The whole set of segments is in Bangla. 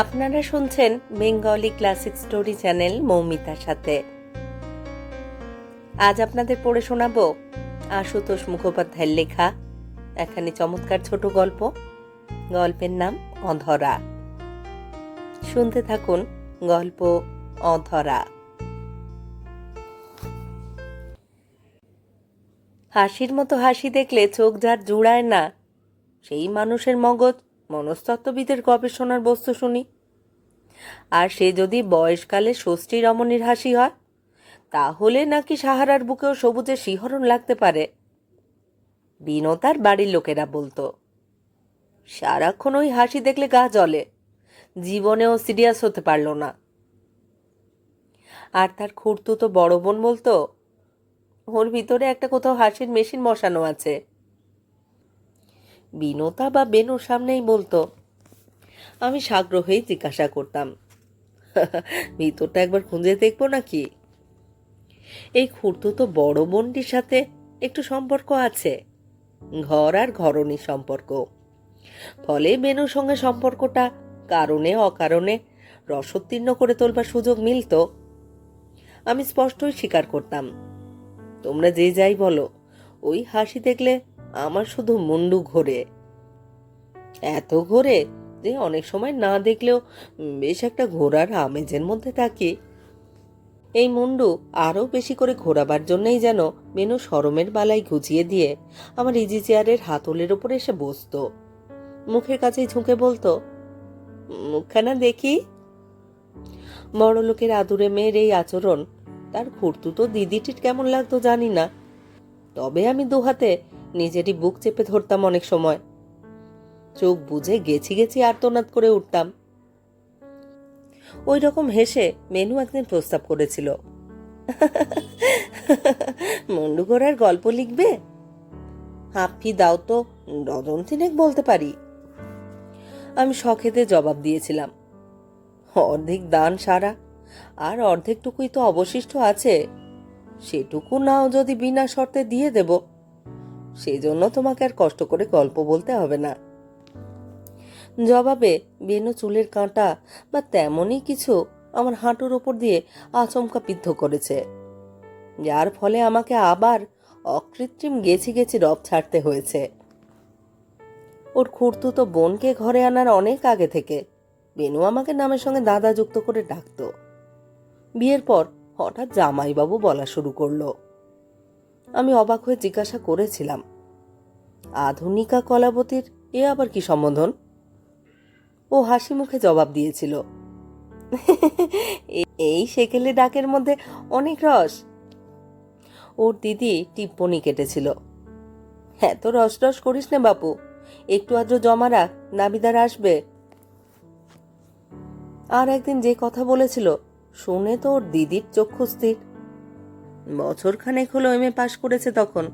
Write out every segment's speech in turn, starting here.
আপনারা শুনছেন বেঙ্গলি ক্লাসিক স্টোরি চ্যানেল মৌমিতার সাথে। আজ আপনাদের পড়ে শোনাবো আশুতোষ মুখোপাধ্যায়ের লেখা, এখানে চমৎকার ছোট গল্প। গল্পের নাম অধরা। শুনতে থাকুন গল্প অধরা। হাসির মতো হাসি দেখলে চোখ যার জুড়ায় না, সেই মানুষের মগজ মনস্তত্ত্ববিদের গবেষণার বস্তু শুনি। আর সে যদি বয়সকালে ষষ্ঠী রমণীর হাসি হয়, তাহলে নাকি সাহারার বুকেও সবুজের শিহরণ লাগতে পারে। বিনতার বাড়ির লোকেরা বলতো, সারাক্ষণ ওই হাসি দেখলে গা জ্বলে, জীবনেও সিরিয়াস হতে পারল না। আর তার খুঁড়তু তো বড় বোন বলতো, ওর ভিতরে একটা কোথাও হাসির মেশিন বসানো আছে। বিনতা বা বেনুর সামনেই বলতো, আমি সাগ্রহেই জিজ্ঞাসা করতাম। ভিতরটা একবার খুঁজে দেখব নাকি? এই খুঁড়তো তো বড় বোনটির সাথে একটু সম্পর্ক আছে, ঘর আর ঘরণী সম্পর্ক। ফলে বেনুর সঙ্গে সম্পর্কটা কারণে অকারণে রসোত্তীর্ণ করে তোলবার সুযোগ মিলত। আমি স্পষ্টই স্বীকার করতাম, তোমরা যে যাই বলো, ওই হাসি দেখলে আমার শুধু মুন্ডু ঘোরে। এত ঘোরে যে অনেক সময় না দেখলেও বেশ একটা ঘোরার আমেজের মধ্যে থাকি। এই মুন্ডু আরও বেশি করে ঘোরাবার জন্যই যেন মেনু সরমের বালাই ঘুচিয়ে দিয়ে আমার ইজি চেয়ারের হাতলের ওপর এসে বসতো। মুখের কাছেই ঝুঁকে বলতো, মুখখানা দেখি? বড় লোকের আদুরে মেয়ের এই আচরণ, তার খুঁড়তুতো দিদিটির কেমন লাগতো জানি না। তবে আমি দুহাতে নিজেরই বুক চেপে ধরতাম অনেক সময়। চোখ বুঝে গেছি গেছি আর্তনাদ করে উঠতাম। ওই রকম হেসে মেনু একদিন প্রস্তাব করেছিল। মন্ডু ঘোড়ার গল্প লিখবে? হাফি, দাও তো ডজন তিনেক বলতে পারি। আমি শখেতে জবাব দিয়েছিলাম। অর্ধেক দান সারা, আর অর্ধেকটুকুই তো অবশিষ্ট আছে। সেটুকু নাও যদি বিনা শর্তে দিয়ে দেব। সেজন্য তোমাকে আর কষ্ট করে গল্প বলতে হবে না। জবাবে বেনু চুলের কাঁটা বা তেমনই কিছু আমার হাঁটুর ওপর দিয়ে আচমকা বিদ্ধ করেছে। যার ফলে আমাকে আবার অকৃত্রিম গেছি গেছি রব ছাড়তে হয়েছে। ওর খুঁড়তুতো বোনকে ঘরে আনার অনেক আগে থেকে বেনু আমাকে নামের সঙ্গে দাদা যুক্ত করে ডাকতো। বিয়ের পর হঠাৎ জামাইবাবু বলা শুরু করল। আমি অবাক হয়ে জিজ্ঞাসা করেছিলাম, আধুনিকা কলাবতীর এ আবার কি সম্বোধন? ও হাসি মুখে জবাব দিয়েছিল এই সেকেলে ডাকের মধ্যে অনেক রস। ওর দিদি টিপ্পনি কেটেছিল, এত রস রস করিস না বাপু, একটু আদ্র জমা রাখ, নাবিদার আসবে। আর একদিন যে কথা বলেছিল, শুনে তো ওর দিদির চক্ষু স্থির। বছর খানেক হলো এম এ পাশ করেছে তখন।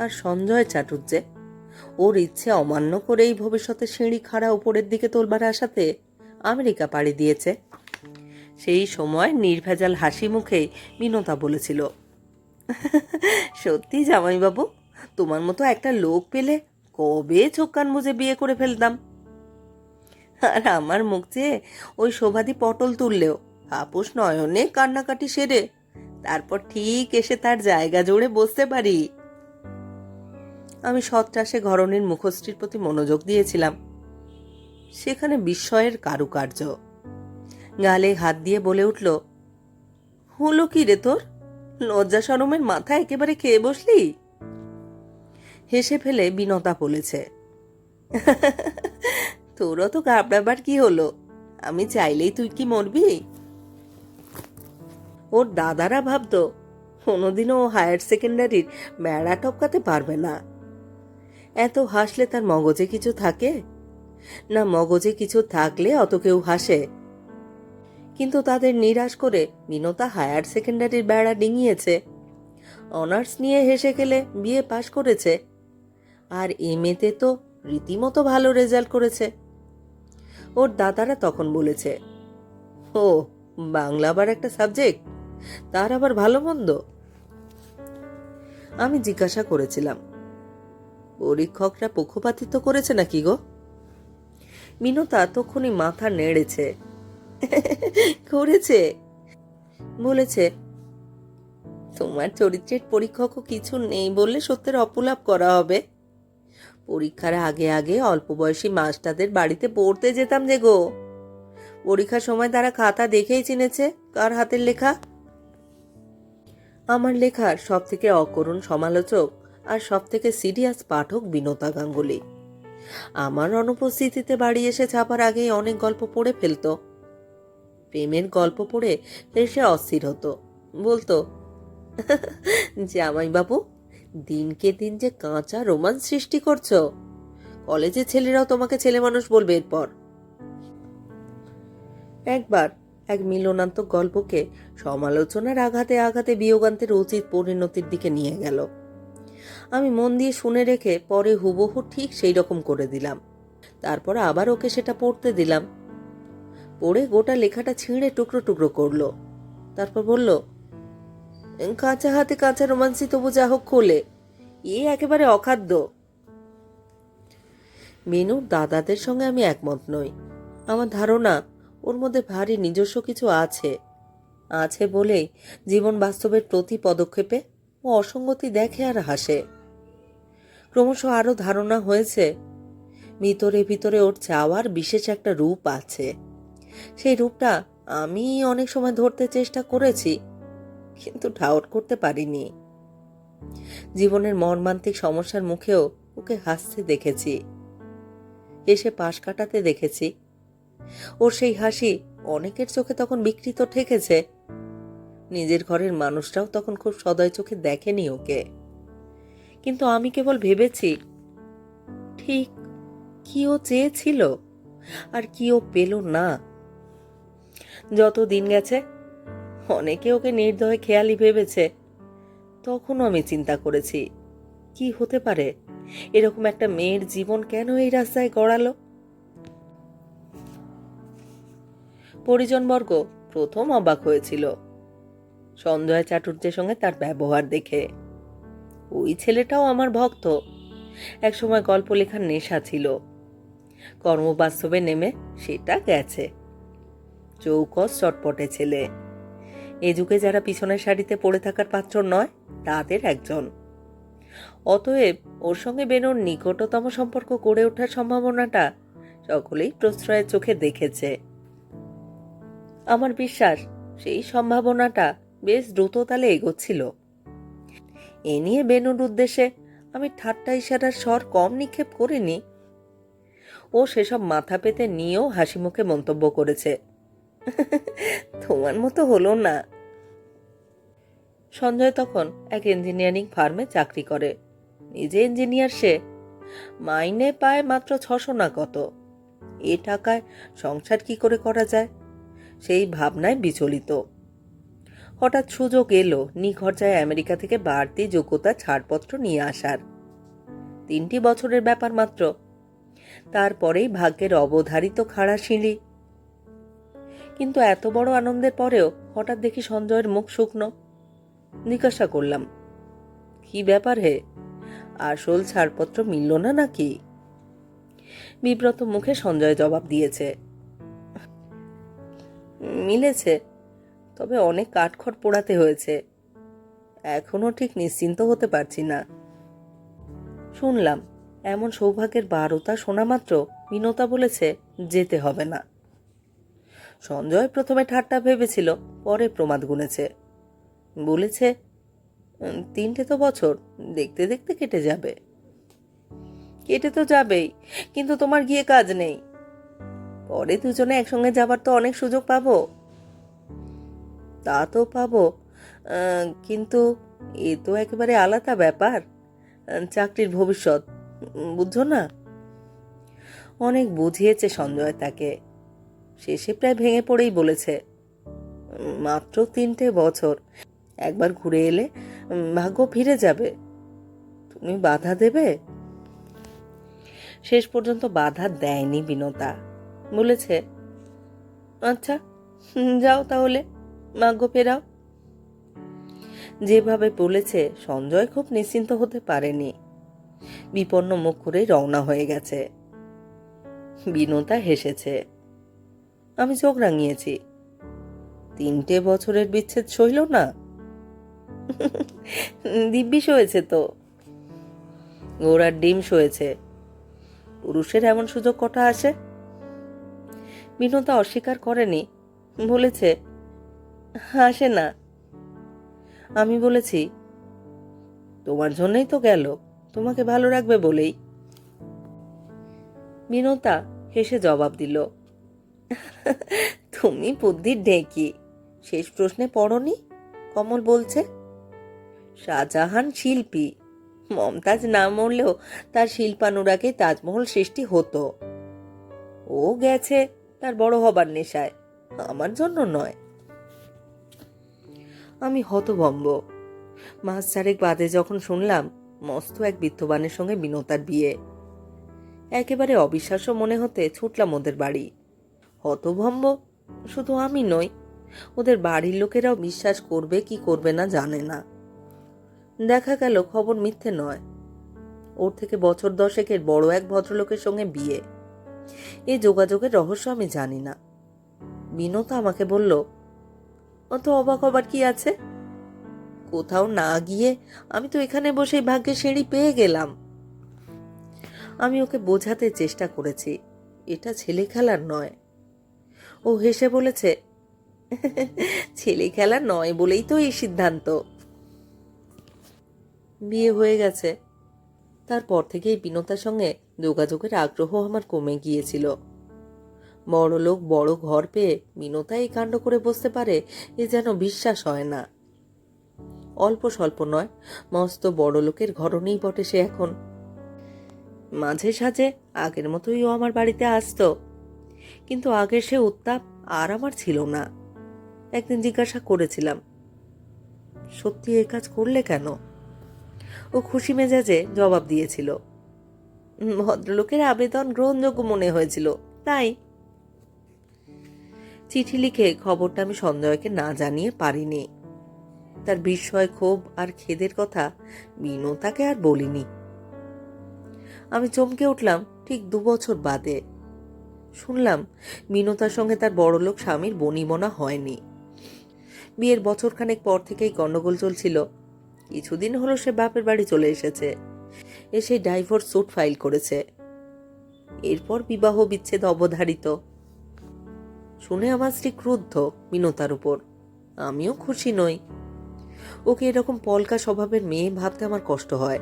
আর সঞ্জয় চাটুর্যে ওর ইচ্ছে অমান্য করেই ভবিষ্যতে সিঁড়ি খাড়া উপরের দিকে তোলবার আশাতে আমেরিকা পাড়ি দিয়েছে। সেই সময় নির্ভেজাল হাসি মুখেই বিনতা বলেছিল, সত্যি জামাইবাবু, তোমার মতো একটা লোক পেলে কবে চোখ মুজে বিয়ে করে ফেলতাম? আর আমার মুখ চেয়ে ওই শোভাদি পটল তুললেও আপোষ নয়নে কান্নাকাটি সেরে তারপর ঠিক এসে তার জায়গা জুড়ে বসতে পারি। আমি সৎটাসে ঘরণীর মুখশ্রীর প্রতি মনোযোগ দিয়েছিলাম। সেখানে বিস্ময়ের কারুকার্য। গালে হাত দিয়ে বলে উঠল, হলো কি রে তোর? লজ্জা সরমের মাথা একেবারে খেয়ে বসলি? হেসে ফেলে বিনতা বলেছে তোরও তো ঘাবড়াবার কি হলো? আমি চাইলেই তুই কি মরবি? ওর দাদারা ভাবতো, কোনোদিনও ও হায়ার সেকেন্ডারির বেড়া টপকাতে পারবে না। এত হাসলে তার মগজে কিছু থাকে? না, মগজে কিছু থাকলে অত কেউ হাসে। কিন্তু তাদের নিরাশ করে বিনতা হায়ার সেকেন্ডারির বেড়া ডিঙিয়েছে। অনার্স নিয়ে হেসে গেলে বিয়ে পাশ করেছে। আর এমএতে তো রীতিমতো ভালো রেজাল্ট করেছে। ওর দাদারা তখন বলেছে ও বাংলা আবার একটা সাবজেক্ট? তার আবার ভালো মন্দ? আমি জিজ্ঞাসা করেছিলাম। পরীক্ষকরা পক্ষপাতিত্ব করেছে নাকি গো? মিনতা তখনই মাথা নেড়েছে। করেছে। বলেছে, তোমার চরিত্রের পরীক্ষক কিছু নেই বললে সত্যের অপলাপ করা হবে। পরীক্ষার আগে আগে অল্প বয়সী মাস্টারদের বাড়িতে পড়তে যেতাম যে গো। পরীক্ষার সময় তারা খাতা দেখেই চিনেছে কার হাতের লেখা। আমার লেখার সব থেকে অকরুণ সমালোচক আর সব থেকে সিরিয়াস পাঠক বিনতা গাঙ্গুলি। আমার অনুপস্থিতিতে বাড়ি এসে ছাপার আগেই অনেক গল্প পড়ে ফেলতো। প্রেমের গল্প পড়ে এসে অস্থির হতো। বলতো জামাই বাবু দিনকে দিন যে কাঁচা রোমান্স সৃষ্টি করছ। কলেজের ছেলেরাও তোমাকে ছেলে মানুষ বলবে এরপর। একবার এক মিলনান্তক গল্পকে সমালোচনার আঘাতে আঘাতে বিয়োগান্তের উচিত পরিণতির দিকে নিয়ে গেল। আমি মন দিয়ে শুনে রেখে পরে হুবহু ঠিক সেই রকম করে দিলাম। তারপর আবার ওকে সেটা পড়তে দিলাম। পড়ে গোটা লেখাটা ছিঁড়ে টুকরো টুকরো করল। তারপর বলল, কাঁচা হাতে কাঁচা রোমান্সি তবু যা হোক খোলে এ একেবারে অখাদ্য। মেনুর দাদাদের সঙ্গে আমি একমত নই। আমার ধারণা ওর মধ্যে ভারী নিজস্ব কিছু আছে। আছে বলেই জীবন বাস্তবের প্রতি পদক্ষেপে ও অসঙ্গতি দেখে আর হাসে। ক্রমশ আরও ধারণা হয়েছে, ভিতরে ভিতরে ওর চাওয়ার বিশেষ একটা রূপ আছে। সেই রূপটা আমি অনেক সময় ধরতে চেষ্টা করেছি, কিন্তু ঠাউট করতে পারিনি। জীবনের মর্মান্তিক সমস্যার মুখেও ওকে হাসতে দেখেছি। এসে পাশ কাটাতে দেখেছি। ওর সেই হাসি অনেকের চোখে তখন বিকৃত ঠেকেছে। নিজের ঘরের মানুষরাও তখন খুব সদয় চোখে দেখেনি ওকে। কিন্তু আমি কেবল ভেবেছি, ঠিক কি ও চেয়েছিল আর কি ও পেল না। যত দিন গেছে, অনেকে ওকে নির্দয় খেয়ালি ভেবেছে। তখনও আমি চিন্তা করেছি, কি হতে পারে? এরকম একটা মেয়ের জীবন কেন এই রাস্তায় গড়ালো? পরিজনবর্গ প্রথম অবাক হয়েছিল। সঞ্জয় চাটুর্যের সঙ্গে তার ব্যবহার দেখে। ওই ছেলেটাও আমার ভক্ত। একসময় গল্প লেখার নেশা ছিল। কর্মবাস্তবে নেমে সেটা গেছে। চৌকস চটপটে ছেলে। এ যুগে যারা পিছনের শাড়িতে পড়ে থাকার পাত্র নয়, তাদের একজন। অতএব ওর সঙ্গে বেনোর নিকটতম সম্পর্ক গড়ে ওঠার সম্ভাবনাটা সকলেই প্রশ্রয়ের চোখে দেখেছে। আমার বিশ্বাস, সেই সম্ভাবনাটা বেশ দ্রুত তালে এগোচ্ছিল। এ নিয়ে বেনুর উদ্দেশ্যে আমি ঠাট্টা ইশারার স্বর কম নিক্ষেপ করিনি। ও সেসব মাথা পেতে নিয়েও হাসি মুখে মন্তব্য করেছে। তোমার মতো হলো না। সঞ্জয় তখন এক ইঞ্জিনিয়ারিং ফার্মে চাকরি করে। নিজে ইঞ্জিনিয়ার সে। মাইনে পায় মাত্র ছশো না কত। এ টাকায় সংসার কি করে করা যায়? সেই ভাবনায় বিচলিত। হঠাৎ সুযোগ এলো নিখরচায় আমেরিকা থেকে বাড়তি যোগ্যতা ছাড়পত্র নিয়ে আসার। তিনটি বছরের ব্যাপার মাত্র। তারপরেই ভাগ্যের অবধারিত খাড়া সিঁড়ি। কিন্তু এত বড় আনন্দের পরেও হঠাৎ দেখি সঞ্জয়ের মুখ শুকনো। জিজ্ঞাসা করলাম, কি ব্যাপার হে? আসল ছাড়পত্র মিলল না নাকি? বিব্রত মুখে সঞ্জয় জবাব দিয়েছে মিলেছে। তবে অনেক কাঠখড় পোড়াতে হয়েছে। এখনও ঠিক নিশ্চিন্ত হতে পারছি না। শুনলাম, এমন সৌভাগ্যের বারোটা শোনা মাত্র বিনতা বলেছে যেতে হবে না। সঞ্জয় প্রথমে ঠাট্টা ভেবেছিল, পরে প্রমাদ গুনেছে। বলেছে তিনটে তো বছর, দেখতে দেখতে কেটে যাবে। কেটে তো যাবেই, কিন্তু তোমার গিয়ে কাজ নেই। পরে দুজনে একসঙ্গে যাবার তো অনেক সুযোগ পাবো। তা তো পাবো। কিন্তু এ তো একেবারে আলাদা ব্যাপার। চাকরির ভবিষ্যৎ বুঝছ না? অনেক বুঝিয়েছে সঞ্জয় তাকে। শেষে প্রায় ভেঙে পড়েই বলেছে মাত্র তিনটে বছর। একবার ঘুরে এলে ভাগ্য ফিরে যাবে। তুমি বাধা দেবে? শেষ পর্যন্ত বাধা দেয়নি বিনতা বলেছে আচ্ছা যাও তাহলে, ভাগ্য ফেরাও। যেভাবে বলেছে, সঞ্জয় খুব নিশ্চিন্ত হতে পারেনি। বিপন্ন মুখ করে রওনা হয়ে গেছে। বিনতা হেসেছে, আমি চোখ রাঙিয়েছি। তিনটে বছরের বিচ্ছেদ সইল না? দিব্যি সয়েছে তো। গোড়ার ডিম সয়েছে। পুরুষের এমন সুযোগ কটা আসে? বিনতা অস্বীকার করেনি। বলেছে আসে না। আমি বলেছি, তোমার জন্যই তো গেল, তোমাকে ভালো রাখবে বলেই। বিনতা হেসে জবাব দিল, তুমি বুদ্ধির ঢেকি, শেষ প্রশ্নে পড়নি? কমল বলছে, শাহজাহান শিল্পী, মমতাজ না মরলেও তার শিল্পানুরাগে তাজমহল সৃষ্টি হতো। ও গেছে। তার বড় হবার নেশায়। আমার জন্য নয়। আমি হতভম্ব। মাস চারেক বাদে যখন শুনলাম, মস্ত এক বিত্তবানের সঙ্গে বিনতার বিয়ে। একেবারে অবিশ্বাস্য মনে হতে ছুটলাম ওদের বাড়ি। হতভম্ব? শুধু আমি নই, ওদের বাড়ির লোকেরাও বিশ্বাস করবে কি করবে না জানে না। দেখা গেল খবর মিথ্যে নয়। ওর থেকে বছর দশেকের বড় এক ভদ্রলোকের সঙ্গে বিয়ে। এ যোগাযোগের রহস্য আমি জানি না। বিনতা আমাকে বলল, অত অবাক হবার কি আছে? কোথাও না গিয়ে আমি তো এখানে বসেই ভাগ্যে সিঁড়ি পেয়ে গেলাম। আমি ওকে বোঝাতে চেষ্টা করেছি, এটা ছেলে খেলার নয়। ও হেসে বলেছে, ছেলে খেলা নয় বলেই তো এই সিদ্ধান্ত। বিয়ে হয়ে গেছে। তারপর থেকেই বিনতার সঙ্গে যোগাযোগের আগ্রহ আমার কমে গিয়েছিল। বড় লোক বড় ঘর পেয়ে বিনতা এই কাণ্ড করে বসতে পারে এ যেন বিশ্বাস হয় না। অল্প স্বল্প নয় মস্ত বড় লোকের ঘরনেই বটে সে এখন। মাঝে সাঝে আগের মতোই ও আমার বাড়িতে আসতো কিন্তু আগের সে উত্তাপ আর আমার ছিল না। একদিন জিজ্ঞাসা করেছিলাম সত্যি এ কাজ করলে কেন? ও খুশি মেজাজে জবাব দিয়েছিল "উম, ভদ্রলোকের আবেদন গ্রহণযোগ্য মনে হয়েছিল, তাই চিঠি লিখে খবরটা আমি সঞ্জয়কে না জানিয়ে পারিনি। তার বিস্ময়, ক্ষোভ আর খেদের কথা বিনতাকে আর বলিনি। আমি চমকে উঠলাম ঠিক দু বছর বাদে। শুনলাম বিনতার সঙ্গে তার বড়লোক স্বামীর বনিবনা হয়নি। বিয়ের বছরখানেক পর থেকেই গণ্ডগোল চলছিল। কিছুদিন হলো সে বাপের বাড়ি চলে এসেছে। এসে ডাইভোর্স স্যুট ফাইল করেছে। এরপর বিবাহ বিচ্ছেদ অবধারিত। শুনে আমার স্ত্রী ক্রুদ্ধ বিনতার উপর। আমিও খুশি নই। ওকে এরকম পলকা স্বভাবের মেয়ে ভাবতে আমার কষ্ট হয়।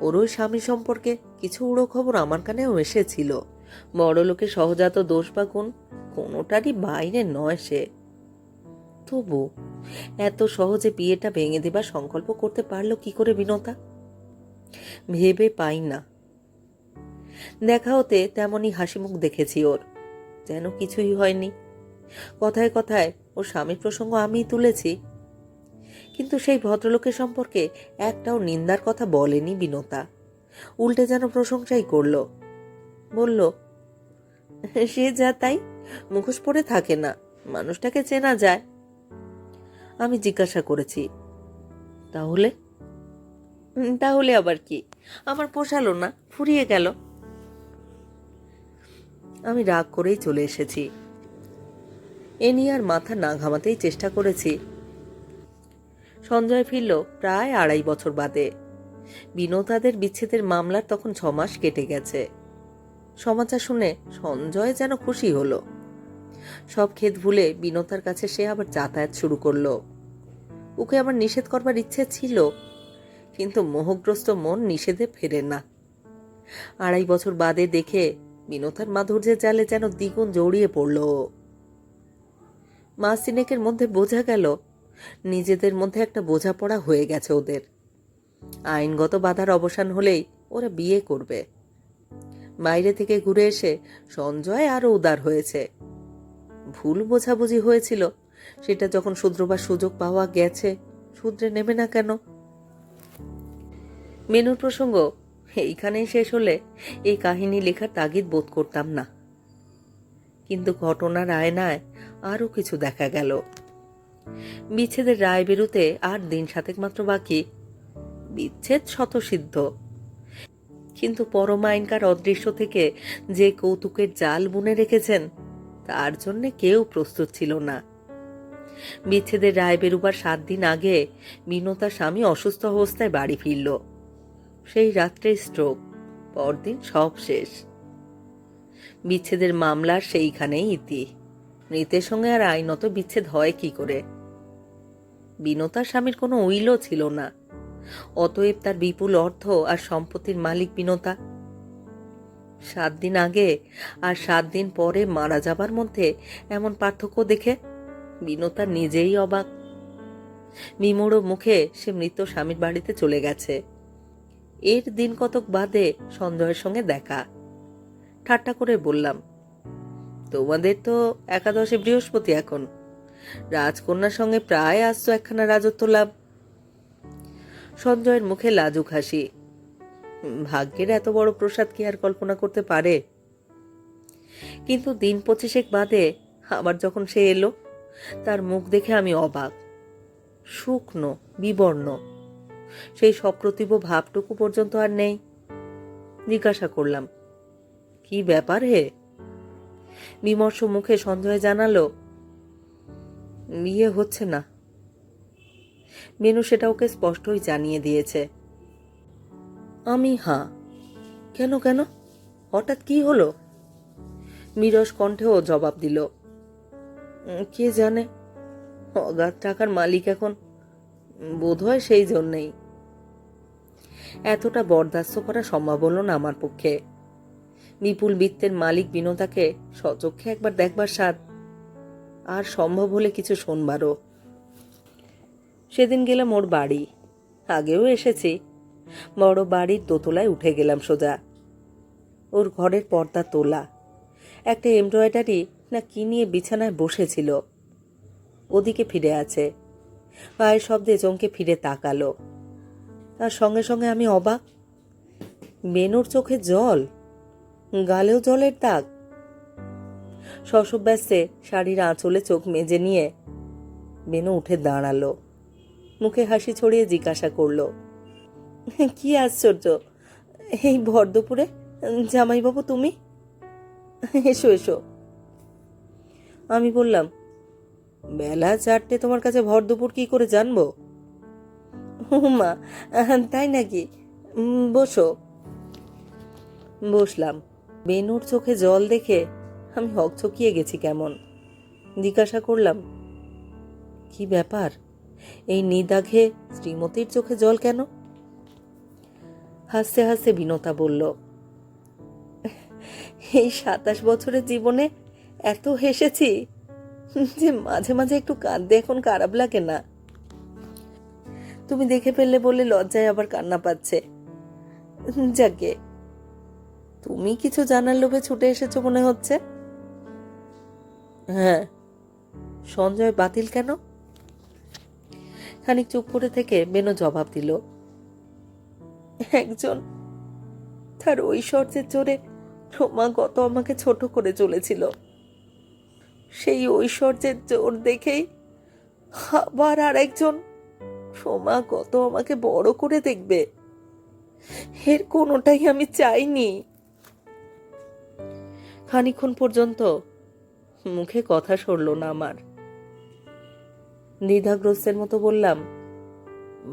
ওর ওই স্বামী সম্পর্কে কিছু উড়ো খবর আমার কানেও এসেছিল। বড় লোকের সহজাত দোষ বা গুণ কোনোটারই বাইরে নয় সে। তবু এত সহজে বিয়েটা ভেঙে দেবার সংকল্প করতে পারল কি করে বিনতা? ভেবে পাই না। দেখা হতে তেমনই হাসি মুখ দেখেছি ওর। যেন কিছুই হয়নি। কথায় কথায় ওর স্বামীর প্রসঙ্গ আমিই তুলেছি। কিন্তু সেই ভদ্রলোকের সম্পর্কে একটাও নিন্দার কথা বলেনি বিনতা। উল্টে যেন প্রশংসাই করল। বলল সে যা তাই মুখোশ পরে থাকে না মানুষটাকে চেনা যায়। আমি জিজ্ঞাসা করেছি তাহলে? "উম, তাহলে আবার কি? আমার পোষালো না, ফুরিয়ে গেল। আমি রাগ করেই চলে এসেছি। এ নিয়ে আর মাথা না ঘামাতেই চেষ্টা করেছি। সঞ্জয় ফিরল প্রায় আড়াই বছর বাদে। বিনোদাদের বিচ্ছেদের মামলার তখন ছমাস কেটে গেছে। সমাচার শুনে সঞ্জয় যেন খুশি হলো। সব ক্ষেত ভুলে বিনতার কাছে সে আবার যাতায়াত শুরু করল। ওকে আমার নিষেধ করবার ইচ্ছে ছিল। কিন্তু মোহগ্রস্ত মন নিষেধে ফেরে না। আড়াই বছর বাদে দেখে বিনতার মাধুর্যের জালে যেন দ্বিগুণ জড়িয়ে পড়ল। মাস তিনেকের মধ্যে বোঝা গেল, নিজেদের মধ্যে একটা বোঝাপড়া হয়ে গেছে ওদের। আইনগত বাধার অবসান হলেই ওরা বিয়ে করবে। বাইরে থেকে ঘুরে এসে সঞ্জয় আরও উদার হয়েছে। ভুল বোঝাবুঝি হয়েছিল, সেটা যখন শুধরবার সুযোগ পাওয়া গেছে, শুধরে নেবে না কেন? মেনুর প্রসঙ্গ, এইখানেই শেষ হলে এই কাহিনী লেখার তাগিদ বোধ করতাম না। কিন্তু ঘটনার আয়নায় আরও কিছু দেখা গেল। বিচ্ছেদের রায় বেরুতে আর দিন সাতেক মাত্র বাকি। বিচ্ছেদ শতসিদ্ধ কিন্তু পরমাইনকার অদৃশ্য থেকে যে কৌতুকের জাল বুনে রেখেছেন, তার জন্যে কেউ প্রস্তুত ছিল না। বিচ্ছেদের রায় বেরুবার সাত দিন আগে বিনতার স্বামী অসুস্থ অবস্থায় বাড়ি ফিরল। সেই রাত্রে স্ট্রোক, পরদিন সব শেষ। বিচ্ছেদের মামলার সেইখানেই ইতি। মৃতের সঙ্গে আর আইনত বিচ্ছেদ হয় কি করে? বিনতার স্বামীর কোনো উইলও ছিল না। অতএব তার বিপুল অর্থ আর সম্পত্তির মালিক বিনতা। সাত দিন আগে আর সাত দিন পরে মারা যাবার মধ্যে এমন পার্থক্য দেখে বিনতা নিজেই অবাক। বিমোড় মুখে সে মৃত স্বামীর বাড়িতে চলে গেছে। এর দিন কতক বাদে সঞ্জয়ের সঙ্গে দেখা। ঠাট্টা করে বললাম, তোমাদের তো একাদশে বৃহস্পতি এখন। রাজকন্যার সঙ্গে প্রায় আসতো একখানা রাজত্ব লাভ। সঞ্জয়ের মুখে লাজুক হাসি। ভাগ্যের এত বড় প্রসাদ কি আর কল্পনা করতে পারে? কিন্তু দিন পঁচিশেক বাদে আবার যখন সে এলো, তার মুখ দেখে আমি অবাক। শুকনো বিবর্ণ। সেই সপ্রতিভ ভাবটুকু পর্যন্ত আর নেই। জিজ্ঞাসা করলাম, কি ব্যাপার হে? বিমর্ষ মুখে সঞ্জয় জানালো বিয়ে হচ্ছে না। মেনু সেটা ওকে স্পষ্টই জানিয়ে দিয়েছে, আমি হাঁ। কেন কেন? হঠাৎ কি হলো? মিরস কণ্ঠেও জবাব দিল কে জানে? অগাধ টাকার মালিক এখন। বোধহয় সেই জন্যেই। এতটা বরদাস্ত করা সম্ভব হলো না আমার পক্ষে। বিপুল বৃত্তের মালিক বিনোদাকে সচক্ষে একবার দেখবার স্বাদ। আর সম্ভব হলে কিছু শোনবারও। সেদিন গেলাম ওর বাড়ি। আগেও এসেছি। বড় বাড়ির দোতলায় উঠে গেলাম সোজা। ওর ঘরের পর্দা তোলা। একটা এমব্রয়ডারি না কি নিয়ে বিছানায় বসেছিল। ওদিকে ফিরে আছে। পায়ের শব্দে চমকে ফিরে তাকালো। তার সঙ্গে সঙ্গে আমি অবাক। বেনুর চোখে জল, গালেও জলের দাগ। শশব্যস্তে শাড়ির আঁচলে চোখ মেজে নিয়ে বেনু উঠে দাঁড়াল। মুখে হাসি ছড়িয়ে জিজ্ঞাসা করল, কি আশ্চর্য, এই ভরদুপুরে জামাইবাবু তুমি? এসো এসো। আমি বললাম, বেলা চারটে, তোমার কাছে ভর কি করে জানব? মা তাই নাকি? বসো। বসলাম। বেনুর চোখে জল দেখে আমি হকচকিয়ে গেছি কেমন। জিজ্ঞাসা করলাম, কি ব্যাপার? এই নিদাঘে শ্রীমতীর চোখে জল কেন? হাসতে হাসতে বিনতা বলল, এই সাতাশ বছরের জীবনে এত হেসেছি যে মাঝে মাঝে একটু কাঁদতে এখন খারাপ লাগে না। তুমি দেখে ফেললে বলে লজ্জায় আবার কান্না পাচ্ছে। যাকে, তুমি কিছু জানার লোভে ছুটে এসেছ মনে হচ্ছে? হ্যাঁ সঞ্জয় বাতিল কেন? খানিক চুপ করে থেকে বেনো জবাব দিল, একজন তার ঐশ্বর্যের জোরে ক্রমাগত আমাকে ছোট করে চলেছিল। সেই ঐশ্বর্যের জোর দেখেই আবার আর একজন ক্রমাগত আমাকে বড় করে দেখবে। এর কোনোটাই আমি চাইনি। খানিক্ষণ পর্যন্ত মুখে কথা সরল না আমার। দ্বিধাগ্রস্তের মতো বললাম,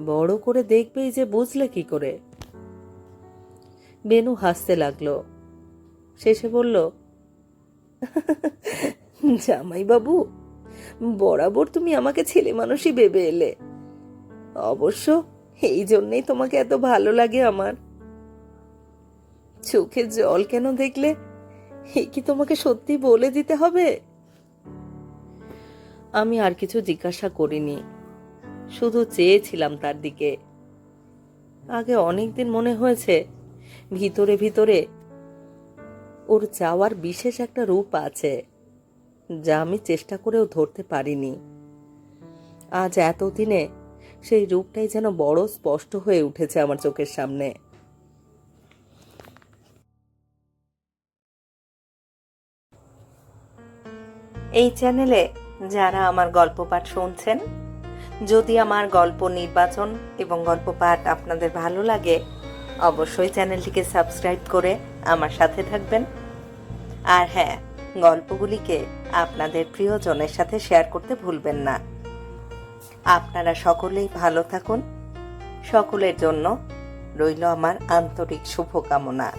বড় করে দেখবেই যে বুঝলে কি করে? বেনু হাসতে লাগল। শেষে বলল জামাই বাবু বরাবর তুমি আমাকে ছেলে মানুষই ভেবে এলে। অবশ্য এই জন্যেই তোমাকে এত ভালো লাগে আমার। চোখে জল কেন দেখলে? এ কি তোমাকে সত্যি বলে দিতে হবে? আমি আর কিছু জিজ্ঞাসা করিনি। শুধু চেয়েছিলাম তার দিকে। আগে অনেকদিন মনে হয়েছে, ভিতরে ভিতরে ওর চাওয়ার বিশেষ একটা রূপ আছে, যা আমি চেষ্টা করেও ধরতে পারিনি। আজ এতদিনে সেই রূপটাই যেন বড় স্পষ্ট হয়ে উঠেছে আমার চোখের সামনে। এই চ্যানেলে যারা আমার গল্প পাঠ শুনছেন, যদি আমার গল্প নির্বাচন এবং গল্প পাঠ আপনাদের ভালো লাগে, অবশ্যই চ্যানেলটিকে সাবস্ক্রাইব করে আমার সাথে থাকবেন। আর হ্যাঁ গল্পগুলিকে আপনাদের প্রিয়জনের সাথে শেয়ার করতে ভুলবেন না। আপনারা সকলেই ভালো থাকুন। সকলের জন্য রইল আমার আন্তরিক শুভকামনা।